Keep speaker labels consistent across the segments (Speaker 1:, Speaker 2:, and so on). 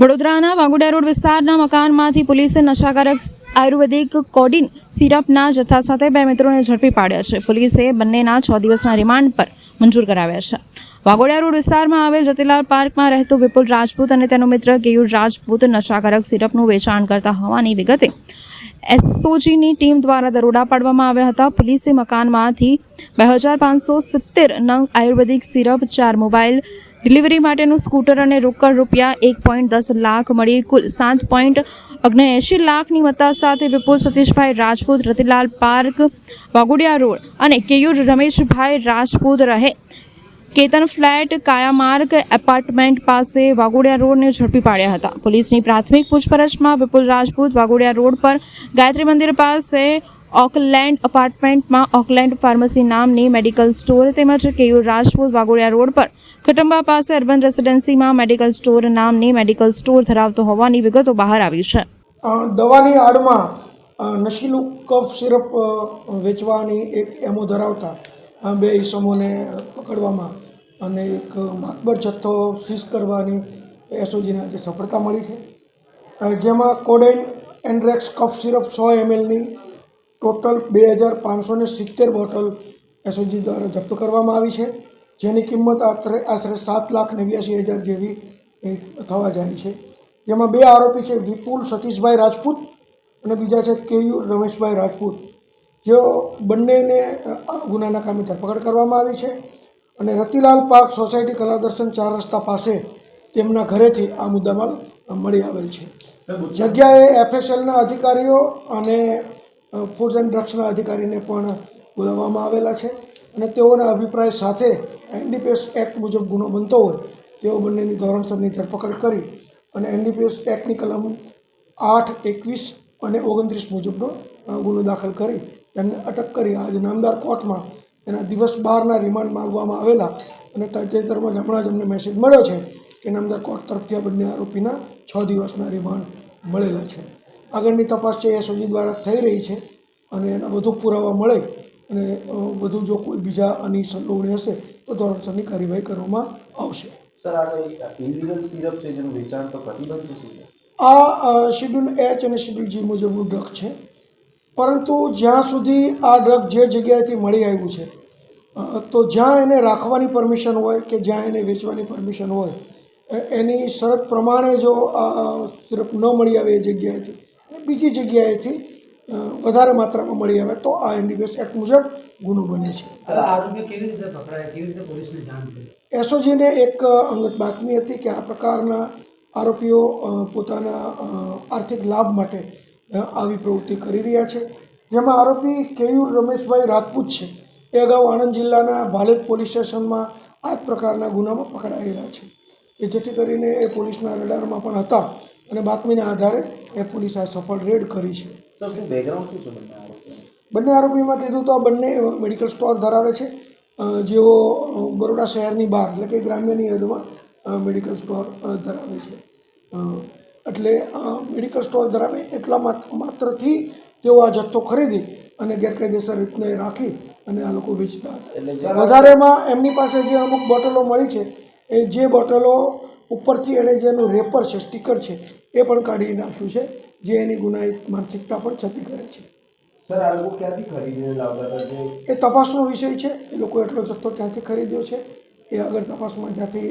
Speaker 1: વડોદરાના વાંગુડા રોડ વિસ્તારના મકાનમાંથી પોલીસે નશાકારક આયુર્વેદિક કોડિન સિરપના જથ્થા સાથે બે મિત્રોને ઝડપી પાડ્યા છે. પોલીસે બંનેના છ દિવસના રિમાન્ડ પર મંજૂર કરાવ્યા છે. વાઘોડિયા રોડ વિસ્તારમાં આવેલ જતીલાલ પાર્કમાં રહેતો વિપુલ રાજપૂત અને તેનો મિત્ર કેયુર રાજપૂત નશાકારક સિરપનું વેચાણ કરતા હોવાની વિગતે એસઓજીની ટીમ દ્વારા દરોડા પાડવામાં આવ્યા હતા. પોલીસે મકાનમાંથી બે હજાર પાંચસો સિત્તેર નંગ આયુર્વેદિક સિરપ, ચાર મોબાઈલ ડિલિવરી માટેનું સ્કૂટર અને રોકડ રૂપિયા એક પોઈન્ટ દસ લાખ મળી. કુલ સાત પોઈન્ટ ઓગણએંશી લાખની મત્તા સાથે વિપુલ સતીશભાઈ રાજપૂત, રતિલાલ પાર્ક વાઘોડિયા રોડ અને કેયુર રમેશભાઈ રાજપૂત રહે. કેતન ફ્લેટ કાયામાર્ગ એપાર્ટમેન્ટ પાસે વાઘોડિયા રોડને ઝડપી પાડ્યા હતા. પોલીસની પ્રાથમિક પૂછપરછમાં વિપુલ રાજપૂત વાઘોડિયા રોડ પર ગાયત્રી મંદિર પાસે ઓકલેન્ડ અપાર્ટમેન્ટમાં ઓકલેન્ડ ફાર્મસી નામની મેડિકલ સ્ટોર તેમજ કેયુર રાજપૂત વાઘોડિયા રોડ પર ખટંબા પાસે અર્બન રેસિડેન્સીમાં મેડિકલ સ્ટોર નામની મેડિકલ સ્ટોર ધરાવતો હોવાની વિગતો બહાર આવી છે.
Speaker 2: દવાની આડમાં નશીલું કફ સિરપ વેચવાની એક એમો ધરાવતા બે ઈસમોને પકડવામાં અને એક માતબર જથ્થો સીઝ કરવાની એસઓજીને આજે સફળતા મળી છે. જેમાં કોડેન એન્ડ્રેક્સ કફ સિરપ સો એમએલની ટોટલ બે હજાર પાંચસો ને સિત્તેર બોટલ એસઓજી દ્વારા જપ્ત કરવામાં આવી છે જેની કિંમત આશરે આશરે સાત લાખ નેવ્યાસી હજાર જેવી થવા જાય છે. જેમાં બે આરોપી છે વિપુલ સતીશભાઈ રાજપૂત અને બીજા છે કેયુર રમેશભાઈ રાજપૂત. જેઓ બંનેને આ ગુનાના કામે ધરપકડ કરવામાં આવી છે અને રતિલાલ પાર્ક સોસાયટી કલાદર્શન ચાર રસ્તા પાસે તેમના ઘરેથી આ મુદ્દામાલ મળી આવેલ છે. જગ્યાએ એફએસએલના અધિકારીઓ અને ફૂડ એન્ડ ડ્રગ્સના અધિકારીને પણ બોલાવવામાં આવેલા છે અને તેઓના અભિપ્રાય સાથે એનડીપીએસ એક્ટ મુજબ ગુનો બનતો હોય તેઓ બંનેની ધોરણસરની ધરપકડ કરી અને એનડીપીએસ એક્ટની કલમ આઠ, એકવીસ અને ઓગણત્રીસ મુજબનો ગુનો દાખલ કરી તેમને અટક કરી. આજે નામદાર કોર્ટમાં એના દિવસ બારના રિમાન્ડ માગવામાં આવેલા અને તાજેતરમાં જ હમણાં જ અમને મેસેજ મળ્યો છે કે નામદાર કોર્ટ તરફથી આ બંને આરોપીના છ દિવસના રિમાન્ડ મળેલા છે. આગળની તપાસ છે એ સોજી દ્વારા થઈ રહી છે અને એના વધુ પુરાવા મળે અને વધુ જો કોઈ બીજા આની સંડોવણી હશે તો ધોરણસરની કાર્યવાહી કરવામાં આવશે.
Speaker 3: સર આ સિરપ છે જેનું વેચાણ તો પ્રતિબંધ છે
Speaker 2: આ શેડ્યુલ એચ અને શેડ્યુલ જી મુજબનું ડ્રગ છે. પરંતુ જ્યાં સુધી આ ડ્રગ જે જગ્યાએથી મળી આવ્યું છે તો જ્યાં એને રાખવાની પરમિશન હોય કે જ્યાં એને વેચવાની પરમિશન હોય એની શરત પ્રમાણે જો આ સિરપ ન મળી આવે એ જગ્યાએથી બીજી જગ્યાએથી વધારે માત્રામાં મળી આવે તો આ એનડીપીએસ એક્ટ મુજબ ગુનો બને છે. એસઓજીને એક અંગત બાતમી હતી કે આ પ્રકારના આરોપીઓ પોતાના આર્થિક લાભ માટે આવી પ્રવૃત્તિ કરી રહ્યા છે. જેમાં આરોપી કેયુર રમેશભાઈ રાજપૂત છે. એ અગાઉ આણંદ જિલ્લાના ભાલેજ પોલીસ સ્ટેશનમાં આ જ પ્રકારના ગુનામાં પકડાયેલા છે. કે જેથી કરીને એ પોલીસના રડારમાં પણ હતા. અને બાતમીના આધારે એ પોલીસે આ સફળ રેડ કરી છે.
Speaker 3: બંને
Speaker 2: આરોપીમાં કીધું તો આ બંને મેડિકલ સ્ટોર ધરાવે છે. જેઓ બરોડા શહેરની બહાર એટલે કે ગ્રામ્યની હદમાં મેડિકલ સ્ટોર ધરાવે છે. એટલે મેડિકલ સ્ટોર ધરાવે એટલા માત- માત્રથી તેઓ આ જથ્થો ખરીદી અને ગેરકાયદેસર રીતને રાખી અને આ લોકો વેચતા હતા. વધારેમાં એમની પાસે જે અમુક બોટલો મળી છે એ જે બોટલો ઉપરથી એણે જેનું રેપર છે સ્ટીકર છે એ પણ કાઢી નાખ્યું છે જે એની ગુનાહિત માનસિકતા પણ છતી કરે છે.
Speaker 3: સર આ લોકો ક્યાંથી ખરીદીને લાવતા
Speaker 2: એ તપાસનો વિષય છે એ લોકો એટલો જથ્થો ક્યાંથી ખરીદ્યો છે એ આગળ તપાસમાં જ્યાંથી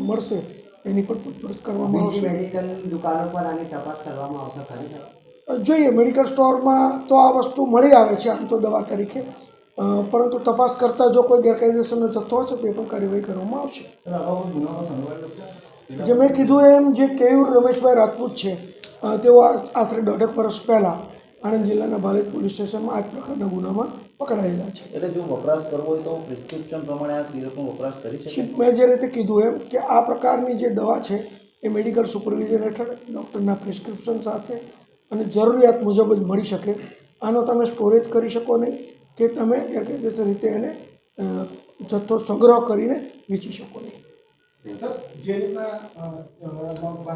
Speaker 2: મળશે એની પણ પૂછપરછ કરવામાં આવશે.
Speaker 4: મેડિકલ દુકાનો પર આની તપાસ કરવામાં આવશે ખરી
Speaker 2: જોઈએ મેડિકલ સ્ટોરમાં તો આ વસ્તુ મળી આવે છે આમ તો દવા તરીકે. પરંતુ તપાસ કરતાં જો કોઈ ગેરકાયદેસરનો જથ્થો હશે તો એ પણ કાર્યવાહી કરવામાં આવશે. જે મેં કીધું એમ જે કેયુર રમેશભાઈ રાજપૂત છે તેઓ આશરે દોઢેક વર્ષ પહેલાં આણંદ જિલ્લાના ભાલેજ પોલીસ સ્ટેશનમાં આ જ પ્રકારના ગુનામાં પકડાયેલા છે.
Speaker 3: એટલે જો વપરાશ કરવો હોય તો પ્રિસ્ક્રિપ્શન પ્રમાણે આ સિરપનો વપરાશ કરી શકે?
Speaker 2: મેં જે રીતે કીધું એમ કે આ પ્રકારની જે દવા છે એ મેડિકલ સુપરવિઝન હેઠળ ડૉક્ટરના પ્રિસ્ક્રિપ્શન સાથે અને જરૂરિયાત મુજબ જ મળી શકે. આનો તમે સ્ટોરેજ કરી શકો નહીં કે તમે ગેરકાયદેસર રીતે એને જથ્થો સંગ્રહ કરીને વેચી શકો નહીં.
Speaker 5: જે રીતના